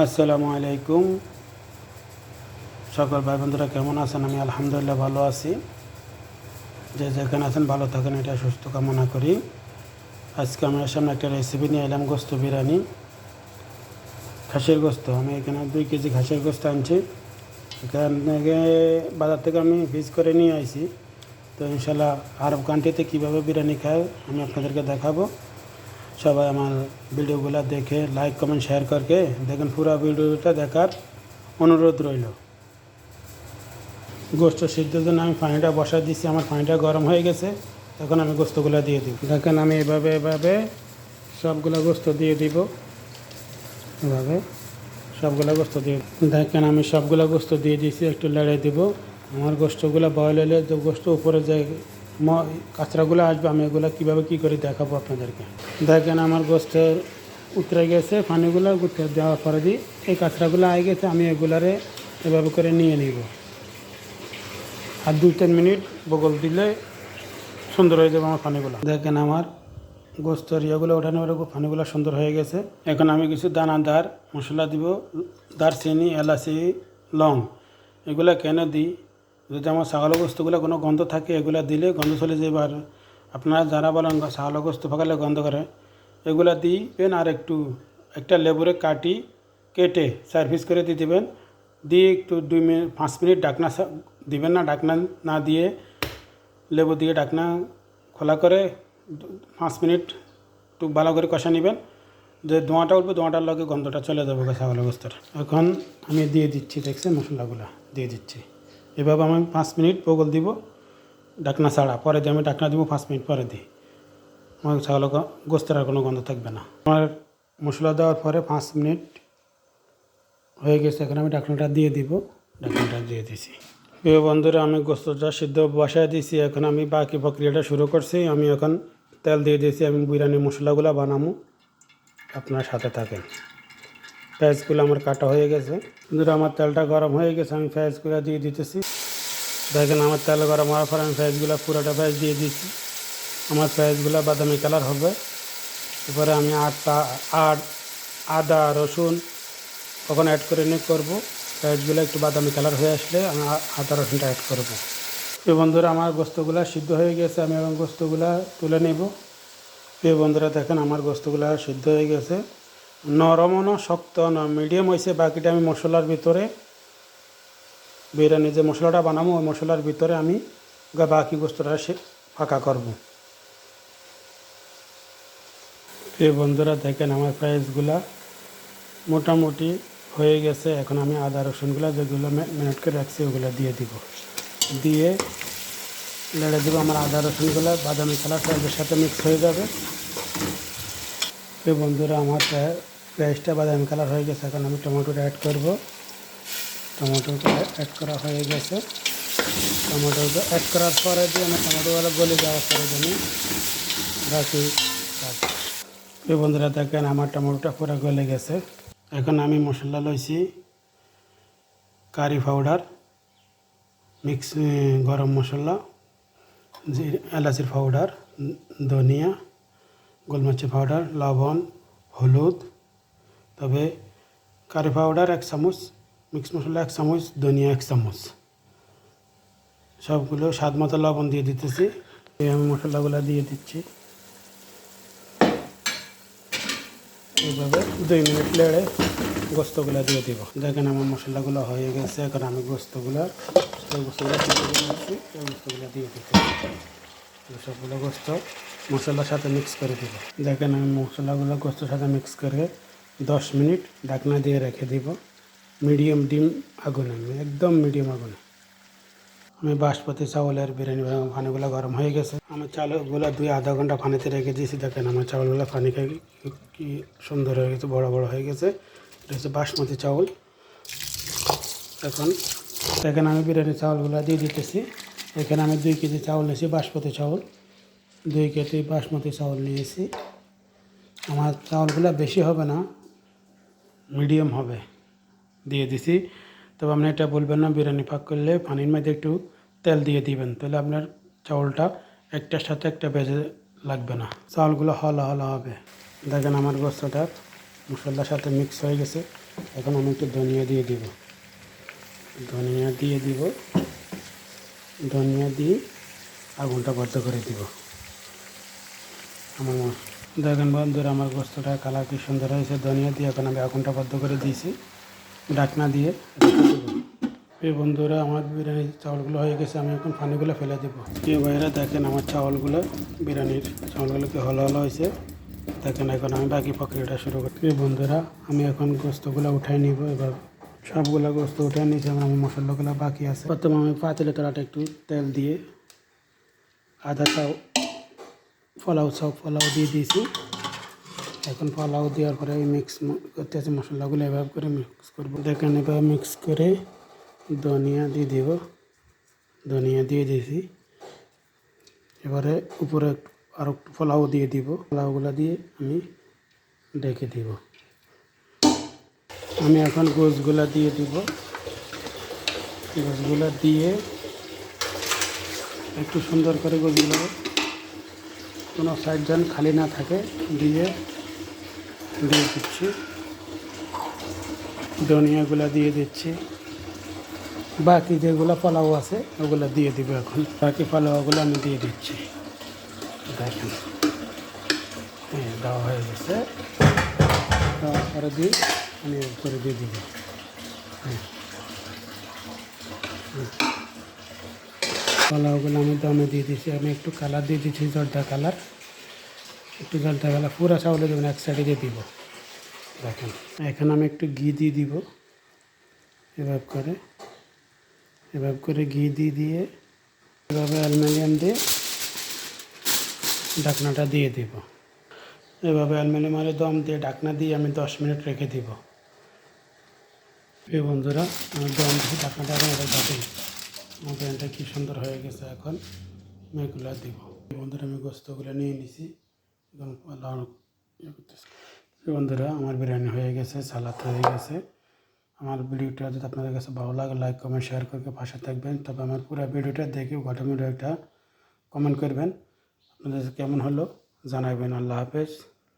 আসসালামু আলাইকুম। সকল ভাই বন্ধুরা কেমন আছেন? আমি আলহামদুলিল্লাহ ভালো আছি। যে যেখানে আছেন ভালো থাকেন, এটা সুস্থ কামনা করি। আজকে আমার সামনে একটা রেসিপি নিয়ে এলাম, গোস্ত বিরিয়ানি। খাসির গোস্ত। আমি এখানে দুই কেজি খাসির গোস্ত আনছি। এখান বাজার থেকে আমি পিস করে নিয়ে আইছি। তো ইনশাল্লাহ আরব কান্ট্রিতে কীভাবে বিরিয়ানি খায়, আমি আপনাদেরকে দেখাবো। সবাই আমার ভিডিওগুলো দেখে লাইক কমেন্ট শেয়ার করকে দেখেন পুরো ভিডিওটা দেখার অনুরোধ রইল। গোস্ত সিদ্ধর জন্য আমি পানিটা বসা দিচ্ছি আমার পানিটা গরম হয়ে গেছে তখন আমি গোস্তগুলো দিয়ে দিব। দেখেন আমি এভাবে এভাবে সবগুলো গোস্ত দিয়ে দিব। এভাবে সবগুলো গোস্ত দিয়ে দেখেন আমি সবগুলো গোস্ত দিয়ে দিয়েছি, একটু লড়াই দিব। আমার গোস্তগুলো বয়ল হলে গোস্ত উপরে যে ম- কাঁচরাগুলো আসবে, আমি এগুলো কীভাবে কী করে দেখাবো আপনাদেরকে? দেখেন আমার গোস্তের উতরে গেছে, পানিগুলো উতরে দেওয়ার পরে দিই এই কাঁচরাগুলো আই গেছে, আমি এগুলারে এভাবে করে নিয়ে নিব। আর দু তিন মিনিট বগল দিলে সুন্দর হয়ে যাবে আমার পানিগুলো। দেখেন আমার গোস্তর ইয়েগুলো ওঠানো ওরকম পানিগুলো সুন্দর হয়ে গেছে। এখন আমি কিছু দানাদার মশলা দিব, দারচিনি, এলাচি, লং, এগুলো কেন দিই। যদি আমার ছাগল গোস্তগুলো কোনো গন্ধ থাকে, এগুলো দিলে গন্ধ চলে যাবে আর আপনারা যারা বলেন ছাগল গোস্ত ফাঁকালে গন্ধ করে, এগুলো দিবেন আর একটু, একটা লেবুরে কাটি, কেটে সার্ভিস করে দিয়ে দেবেন। দিয়ে একটু দুই মিনিট, পাঁচ মিনিট ডাকনা দিবেন না ডাকনা না দিয়ে লেবু দিয়ে ডাকনা খোলা করে পাঁচ মিনিট একটু ভালো করে কষা নেবেন। যে ধোঁয়াটা উঠবে, ধোঁয়াটার লগে গন্ধটা চলে যাবে ছাগল গোস্তর এখন আমি দিয়ে দিচ্ছি দেখছি মশলাগুলো, দিয়ে দিচ্ছি। এভাবে আমি পাঁচ মিনিট বগল দিব, ডাকনা ছাড়া। পরে দিয়ে আমি ডাকনা দিব, পাঁচ মিনিট পরে দিই। আমার ছাগল গোস্তের আর কোনো গন্ধ থাকবে না। আমার মশলা দেওয়ার পরে পাঁচ মিনিট হয়ে গেছে, এখন আমি ডাকনাটা দিয়ে দিব, ডাকনাটা দিয়ে দিছি। প্রিয় বন্ধুরা, আমি গোস্তটা সিদ্ধ বসায় দিয়েছি এখন আমি বাকি প্রক্রিয়াটা শুরু করছি। আমি এখন তেল দিয়ে দিয়েছি, আমি বিরিয়ানি মশলাগুলো বানাবো আপনার সাথে থাকেন। পেঁয়াজগুলো আমার কাটা হয়ে গেছে। বন্ধুরা আমার তেলটা গরম হয়ে গেছে, আমি পেঁয়াজগুলো দিয়ে দিতেছি। দেখেন আমার তেল গরম হওয়ার পর আমি পেঁয়াজগুলো পুরোটা পেঁয়াজ দিয়ে দিচ্ছি আমার পেঁয়াজগুলো বাদামি কালার হবে। এরপরে আমি আট, আদা, রসুন কখন অ্যাড করে নিয়ে করব। পেঁয়াজগুলো একটু বাদামি কালার হয়ে আসলে আমি আদা, রসুনটা অ্যাড করব। প্রিয় বন্ধুরা, আমার গোস্তগুলো সিদ্ধ হয়ে গেছে, আমি এবং গোস্তগুলো তুলে নেব। প্রিয় বন্ধুরা, দেখেন আমার গোস্তগুলো সিদ্ধ হয়ে গেছে। নরমও না শক্ত না মিডিয়াম হয়েছে বাকিটা আমি মশলার ভিতরে বিরিয়ানি যে মশলাটা বানাবো, ওই মশলার ভিতরে আমি বাকি বস্তুটা সে ফাঁকা করব। প্রিয় বন্ধুরা, দেখেন আমার প্রাইসগুলা মোটামুটি হয়ে গেছে। এখন আমি আদা, রসুনগুলো যেগুলো মিনিট করে রাখছি, ওগুলো দিয়ে দিব। দিয়ে লেড়ে দেবো আমার আদা, রসুনগুলো। বাদামি কালারটা এর সাথে মিক্স হয়ে যাবে। বন্ধুরা, আমার পেঁয়াজটা বাদামি কালার হয়ে গেছে, এখন আমি টমেটোটা অ্যাড করব। টমেটোটা অ্যাড করা হয়ে গেছে। টমেটোটা অ্যাড করার পরে দিয়ে আমি টমেটোগুলো গলে যাওয়ার পরে আমি রাখি। এই বন্ধুরা দেখেন, আমার টমেটোটা পুরো গলে গেছে। এখন আমি মশলা লইছি কারি পাউডার মিক্স গরম মশলা এলাচির পাউডার ধনিয়া, গোলমরিচের পাউডার লবণ, হলুদ তবে কারি পাউডার এক চামচ মিক্স মশলা এক চামচ ধনিয়া এক চামচ সবগুলো স্বাদ মতো লবণ দিয়ে দিতেছি আমি মশলাগুলো দিয়ে দিচ্ছি এইভাবে দুই মিনিট লেড়ে গোস্তগুলো দিয়ে দিব দেখেন আমার মশলাগুলো হয়ে গেছে এখন আমি গোস্তগুলো গোস্তগুলো দিয়ে দিচ্ছি সবগুলো গোস্ত মশলার সাথে মিক্স করে দিব দেখেন আমি মশলাগুলো গোস্তর সাথে মিক্স করে দশ মিনিট ঢাকনা দিয়ে রেখে দিব। মিডিয়াম ডিম আগুনে, একদম মিডিয়াম আগুনে। আমি বাসপতি চাউলের বিরিয়ানি। পানিগুলো গরম হয়ে গেছে। আমার চাউলগুলো দুই আধা ঘণ্টা পানিতে রেখে দিয়েছি। দেখেন আমার চাউলগুলো পানি খেয়ে কি- সুন্দর হয়ে গেছে, বড় বড় হয়ে গেছে। এটা হচ্ছে বাসমতি চাউল। এখন দেখেন আমি বিরিয়ানি চাউলগুলো দিয়ে দিতেছি। এখানে আমি দুই কেজি চাউল নিয়েছি, বাসমতি চাউল। দুই কেজি বাসমতি চাউল নিয়েছি। আমার চাউলগুলো বেশি হবে না। মিডিয়াম হবে। দিয়ে দিছি। তবে আপনি এটা বলবেন না, বিরিয়ানি পাক করলে পানির মধ্যে একটু তেল দিয়ে দিবেন। তাহলে আপনার চাউলটা একটার সাথে একটা বেজে লাগবে না। চাউলগুলো হলা হলা হবে। দেখেন আমার গোস্তটা মশলার সাথে মিক্স হয়ে গেছে। এখন আমি একটু ধনিয়া দিয়ে দিব। ধনিয়া দিয়ে দিব। ধনিয়া দিয়ে আগুনটা বদ্ধ করে দিব। আমার দেখেন বন্ধুরা, আমার গোস্তটা কালার কি সুন্দর হয়েছে, ধনিয়া দিয়ে এখন আমি আগুনটা বদ্ধ করে দিয়েছি ডাকনা দিয়ে। এই বন্ধুরা, আমার বিরিয়ানির চাউলগুলো হয়ে গেছে, আমি এখন পানিগুলো ফেলে দেবো। এই ভাইরা দেখেন আমার চাউলগুলো, বিরিয়ানির চাউলগুলোকে হলো হলো হয়েছে। দেখেন এখন আমি বাকি প্রক্রিয়াটা শুরু করি এই বন্ধুরা, আমি এখন গোস্তগুলো উঠাই নিব, এবার সবগুলো গোস্ত উঠাই নিয়েছি, আমার আমার মশলাগুলো বাকি আছে। প্রথমে আমি পাতিলে তোলাটা একটু তেল দিয়ে আদা চাউ পোলাও সব পোলাও দিয়ে দিয়েছি। এখন পোলাও দেওয়ার পরে আমি মিক্স করতে আছে মশলাগুলো এভাবে করে মিক্স করব। দেখেন এভাবে মিক্স করে ধনিয়া দিয়ে দিব। ধনিয়া দিয়ে দিয়েছি। এবারে উপরে আর একটু পোলাও দিয়ে দিব। পোলাওগুলো দিয়ে আমি ডেকে দিব। আমি এখন গোছগুলা দিয়ে দিব। গোছগুলা দিয়ে একটু সুন্দর করে গোছগুলো কোনো সাইড যেন খালি না থাকে, দিয়ে দিয়ে দিচ্ছি। ধনিয়াগুলো দিয়ে দিচ্ছি। বাকি যেগুলো পালাও আছে, ওগুলো দিয়ে দিব এখন। বাকি পোলাওগুলো আমি দিয়ে দিচ্ছি। দেখেন। দেওয়া হয়ে গেছে। দেওয়ার পরে দিয়ে আমি করে দিয়ে দিব। হ্যাঁ। পোলাওগুলো আমি দমে দিয়ে দিচ্ছি আমি একটু কালার দিয়ে দিচ্ছি জর্দা কালার। একটু জলটা কালার। পুরা চাউলে দেবেন এক সাইডে দিয়ে দিব। দেখেন। এখানে আমি একটু ঘি দিয়ে দিব। এভাবে করে। এভাবে করে ঘি দিয়ে দিয়ে এভাবে অ্যালুমিনিয়াম দিয়ে ঢাকনাটা দিয়ে দিব। এভাবে অ্যালুমিনিয়ামের দম দিয়ে ঢাকনা দিয়ে আমি দশ মিনিট রেখে দিব। এই বন্ধুরা আমি দম দিয়ে ঢাকনাটা এখন এটা ব্যানটা কী সুন্দর হয়ে গেছে এখন, আমি এগুলো দিব। বন্ধুরা, আমি গোস্তগুলো নিয়ে নিছি ইয়ে বন্ধুরা, আমার বিরিয়ানি হয়ে গেছে, সালাদ হয়ে গেছে। আমার ভিডিওটা যদি আপনাদের কাছে ভালো লাগে, লাইক, কমেন্ট, শেয়ার করে পাশে থাকবেন। তবে আমার পুরো ভিডিওটা দেখে ভিডিওটা কমেন্ট করবেন। আপনাদের কেমন হলো, জানাবেন। আল্লাহ হাফেজ।